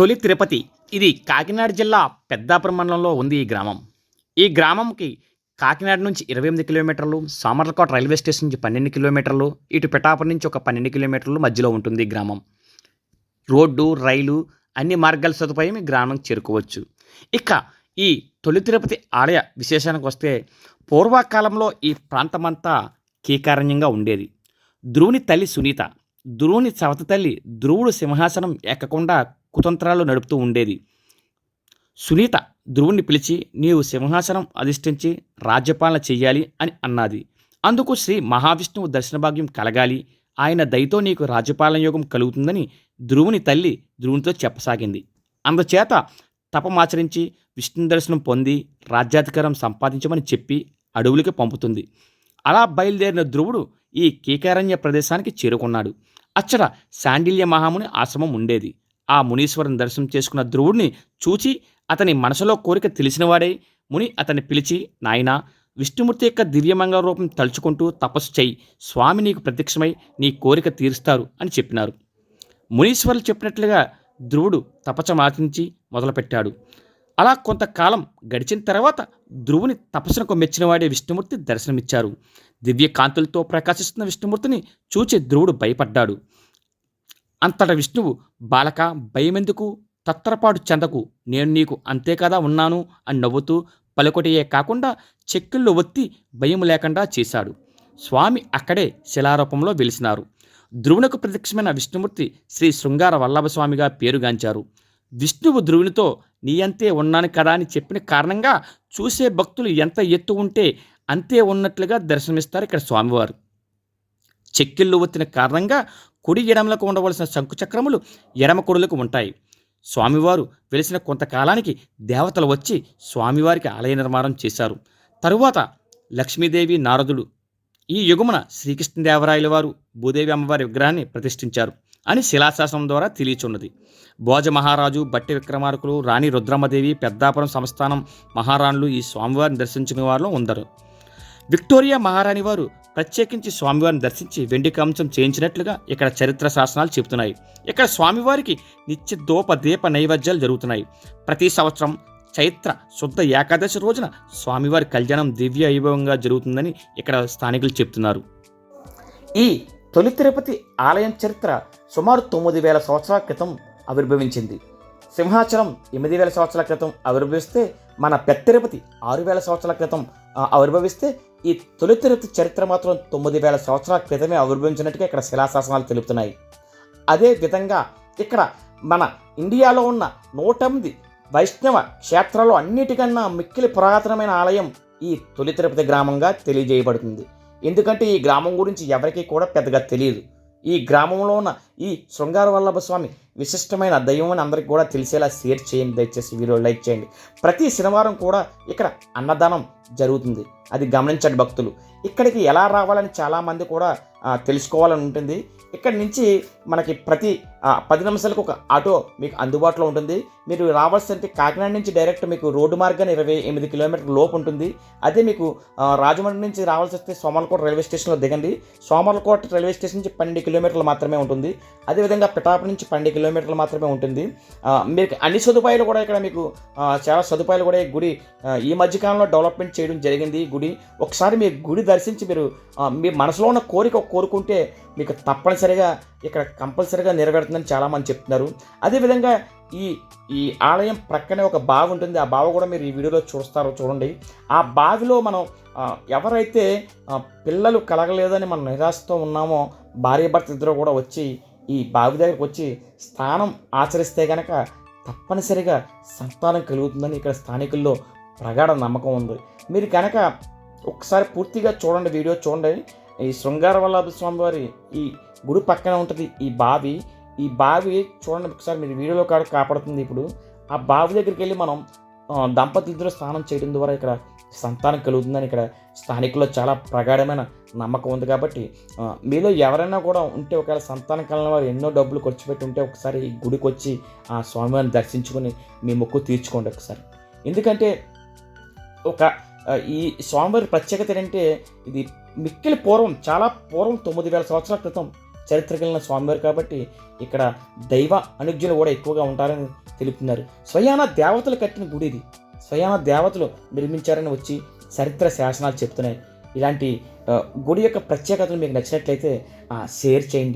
తొలి తిరుపతి. ఇది కాకినాడ జిల్లా పెద్దాపురం మండలంలో ఉంది ఈ గ్రామం. ఈ గ్రామంకి కాకినాడ నుంచి ఇరవై ఎనిమిది కిలోమీటర్లు సామర్లకోట రైల్వే స్టేషన్ నుంచి పన్నెండు కిలోమీటర్లు ఇటు పిఠాపురం నుంచి ఒక పన్నెండు కిలోమీటర్లు మధ్యలో ఉంటుంది ఈ గ్రామం. రోడ్డు రైలు అన్ని మార్గాల సదుపాయం ఈ గ్రామం చేరుకోవచ్చు. ఇక ఈ తొలి తిరుపతి ఆలయ విశేషానికి వస్తే పూర్వకాలంలో ఈ ప్రాంతమంతా కీకారణ్యంగా ఉండేది. ధ్రువుని తల్లి సునీత ధ్రువుని సవత తల్లి ధ్రువుడు సింహాసనం ఎక్కకుండా కుతంత్రాలు నడుపుతూ ఉండేది. సునీత ధ్రువుణ్ణి పిలిచి నీవు సింహాసనం అధిష్ఠించి రాజ్యపాలన చెయ్యాలి అని అన్నది. అందుకు శ్రీ మహావిష్ణువు దర్శనభాగ్యం కలగాలి. ఆయన దయతో నీకు రాజ్యపాలన యోగం కలుగుతుందని ధ్రువుని తల్లి ధ్రువునితో చెప్పసాగింది. అందుచేత తపమాచరించి విష్ణు దర్శనం పొంది రాజ్యాధికారం సంపాదించమని చెప్పి అడవులకి పంపుతుంది. అలా బయలుదేరిన ధ్రువుడు ఈ కీకారణ్య ప్రదేశానికి చేరుకున్నాడు. అచ్చట శాండిల్య మహాముని ఆశ్రమం ఉండేది. ఆ మునీశ్వరుని దర్శనం చేసుకున్న ధ్రువుడిని చూచి అతని మనసులో కోరిక తెలిసినవాడే. ముని అతన్ని పిలిచి నాయనా విష్ణుమూర్తి యొక్క దివ్యమంగళ రూపం తలుచుకుంటూ తపస్సు చేయి. స్వామి నీకు ప్రత్యక్షమై నీ కోరిక తీరుస్తారు అని చెప్పినారు. మునీశ్వరులు చెప్పినట్లుగా ధ్రువుడు తపచమాచించి మొదలుపెట్టాడు. అలా కొంతకాలం గడిచిన తర్వాత ధ్రువుని తపస్సునకు మెచ్చినవాడే విష్ణుమూర్తి దర్శనమిచ్చారు. దివ్య కాంతులతో ప్రకాశిస్తున్న విష్ణుమూర్తిని చూచి ధ్రువుడు భయపడ్డాడు. అంతట విష్ణువు బాలక భయమెందుకు? తత్తరపాటు చెందకు. నేను నీకు అంతే కదా ఉన్నాను అని నవ్వుతూ పలుకొటియే కాకుండా చెక్కుల్లో ఒత్తి భయం లేకుండా చేశాడు. స్వామి అక్కడే శిలారూపంలో వెలిసినారు. ధ్రువునకు ప్రత్యక్షమైన విష్ణుమూర్తి శ్రీ శృంగార వల్లభ స్వామిగా పేరుగాంచారు. విష్ణువు ధ్రువునితో నీ అంతే ఉన్నాను కదా అని చెప్పిన కారణంగా చూసే భక్తులు ఎంత ఎత్తు ఉంటే అంతే ఉన్నట్లుగా దర్శనమిస్తారు ఇక్కడ స్వామివారు. చెక్కిళ్ళు ఒత్తిన కారణంగా కుడి ఎడమలకు ఉండవలసిన శంకుచక్రములు ఎడమ కొడులకు ఉంటాయి. స్వామివారు వెలిసిన కొంతకాలానికి దేవతలు వచ్చి స్వామివారికి ఆలయ నిర్మాణం చేశారు. తరువాత లక్ష్మీదేవి నారదుడు ఈ యుగమున శ్రీకృష్ణదేవరాయల వారు భూదేవి అమ్మవారి విగ్రహాన్ని ప్రతిష్ఠించారు అని శిలాశాసనం ద్వారా తెలియచున్నది. భోజ మహారాజు బట్టి విక్రమార్కులు రాణి రుద్రమ్మదేవి పెద్దాపురం సంస్థానం మహారాణులు ఈ స్వామివారిని దర్శించిన వారిలో ఉందరు. విక్టోరియా మహారాణి వారు ప్రత్యేకించి స్వామివారిని దర్శించి వెండి కంచం చేయించినట్లుగా ఇక్కడ చరిత్ర శాసనాలు చెబుతున్నాయి. ఇక్కడ స్వామివారికి నిత్య దోప దీప నైవేద్యాలు జరుగుతున్నాయి. ప్రతి సంవత్సరం చైత్ర శుద్ధ ఏకాదశి రోజున స్వామివారి కళ్యాణం దివ్య వైభవంగా జరుగుతుందని ఇక్కడ స్థానికులు చెప్తున్నారు ఈ తొలి తిరుపతి ఆలయం చరిత్ర సుమారు తొమ్మిది వేల సంవత్సరాల క్రితం ఆవిర్భవించింది. సింహాచలం ఎనిమిది వేల సంవత్సరాల క్రితం ఆవిర్భవిస్తే మన పెద్ద తిరుపతి ఆరు వేల సంవత్సరాల క్రితం ఆవిర్భవిస్తే ఈ తొలి తిరుపతి చరిత్ర మాత్రం తొమ్మిది వేల సంవత్సరాల క్రితమే ఆవిర్భవించినట్టుగా ఇక్కడ శిలాశాసనాలు తెలుపుతున్నాయి. అదే విధంగా ఇక్కడ మన ఇండియాలో ఉన్న నూట ఎనిమిది వైష్ణవ క్షేత్రాలు అన్నిటికన్నా మిక్కిలి పురాతనమైన ఆలయం ఈ తొలి తిరుపతి గ్రామంగా తెలియజేయబడుతుంది. ఎందుకంటే ఈ గ్రామం గురించి ఎవరికీ కూడా పెద్దగా తెలియదు. ఈ గ్రామంలో ఉన్న ఈ శృంగార వల్లభ స్వామి విశిష్టమైన దైవం అని అందరికీ కూడా తెలిసేలా షేర్ చేయండి దయచేసి వీడియో లైక్ చేయండి. ప్రతి శనివారం కూడా ఇక్కడ అన్నదానం జరుగుతుంది. అది గమనించండి భక్తులు. ఇక్కడికి ఎలా రావాలని చాలామంది కూడా తెలుసుకోవాలని ఉంటుంది. ఇక్కడి నుంచి మనకి ప్రతి పది నిమిషాలకు ఒక ఆటో మీకు అందుబాటులో ఉంటుంది. మీరు రావాల్సింటే కాకినాడ నుంచి డైరెక్ట్ మీకు రోడ్డు మార్గాన్ని ఇరవై ఎనిమిది కిలోమీటర్ లోపు ఉంటుంది. అదే మీకు రాజమండ్రి నుంచి రావాల్సి వస్తే సోమలకోట రైల్వే స్టేషన్లో దిగండి. సోమలకోట రైల్వే స్టేషన్ నుంచి పన్నెండు కిలోమీటర్లు మాత్రమే ఉంటుంది. అదేవిధంగా పిఠాపు నుంచి పన్నెండు కిలోమీటర్లు మాత్రమే ఉంటుంది. మీకు అన్ని సదుపాయాలు కూడా ఇక్కడ మీకు చాలా సదుపాయాలు కూడా ఈ గుడి ఈ మధ్యకాలంలో డెవలప్మెంట్ చేయడం జరిగింది గుడి. ఒకసారి మీ గుడి దర్శించి మీరు మీ మనసులో ఉన్న కోరిక కోరుకుంటే మీకు తప్పనిసరిగా ఇక్కడ కంపల్సరిగా నెరవేరుతుందని చాలామంది చెప్తున్నారు. అదేవిధంగా ఈ ఈ ఆలయం ప్రక్కనే ఒక బావి ఉంటుంది. ఆ బావి కూడా మీరు ఈ వీడియోలో చూస్తారో చూడండి. ఆ బావిలో మనం ఎవరైతే పిల్లలు కలగలేదని మనం నిరాశతో ఉన్నామో భార్య భర్త ఇద్దరు కూడా వచ్చి ఈ బావి దగ్గరకు వచ్చి స్నానం ఆచరిస్తే కనుక తప్పనిసరిగా సంతానం కలుగుతుందని ఇక్కడ స్థానికుల్లో ప్రగాఢ నమ్మకం ఉంది. మీరు కనుక ఒకసారి పూర్తిగా చూడండి వీడియో చూడండి. ఈ శృంగార వల్లభ స్వామి వారి ఈ గుడి పక్కన ఉంటుంది. ఈ బావి. ఈ బావి చూడండి ఒకసారి మీరు వీడియోలో కాడ కాపాడుతుంది ఇప్పుడు. ఆ బావి దగ్గరికి వెళ్ళి మనం ఆ, దంపతులిద్దరూ స్నానం చేయడం ద్వారా ఇక్కడ సంతానం కలుగుతుందని ఇక్కడ స్థానికుల్లో చాలా ప్రగాఢమైన నమ్మకం ఉంది కాబట్టి మీలో ఎవరైనా కూడా ఉంటే ఒకవేళ సంతానం కలిగిన వారు ఎన్నో డబ్బులు ఖర్చు పెట్టి ఉంటే ఒకసారి ఈ గుడికి వచ్చి ఆ స్వామివారిని దర్శించుకొని మీ మొక్కు తీర్చుకోండి ఒకసారి. ఎందుకంటే ఒక ఈ స్వామివారి ప్రత్యేకత ఏంటంటే ఇది మిక్కిలి పూర్వం చాలా పూర్వం తొమ్మిది వేల సంవత్సరాల క్రితం చరిత్ర కలిగిన స్వామివారు కాబట్టి ఇక్కడ దైవ అనుజ్ఞులు కూడా ఎక్కువగా ఉంటారని తెలుపుతున్నారు. స్వయాన దేవతలు కట్టిన గుడి ఇది. స్వయాన దేవతలు నిర్మించారని వచ్చి చరిత్ర శాసనాలు చెప్తున్నాయి. ఇలాంటి గుడి యొక్క ప్రత్యేకతలు మీకు నచ్చినట్లయితే షేర్ చేయండి.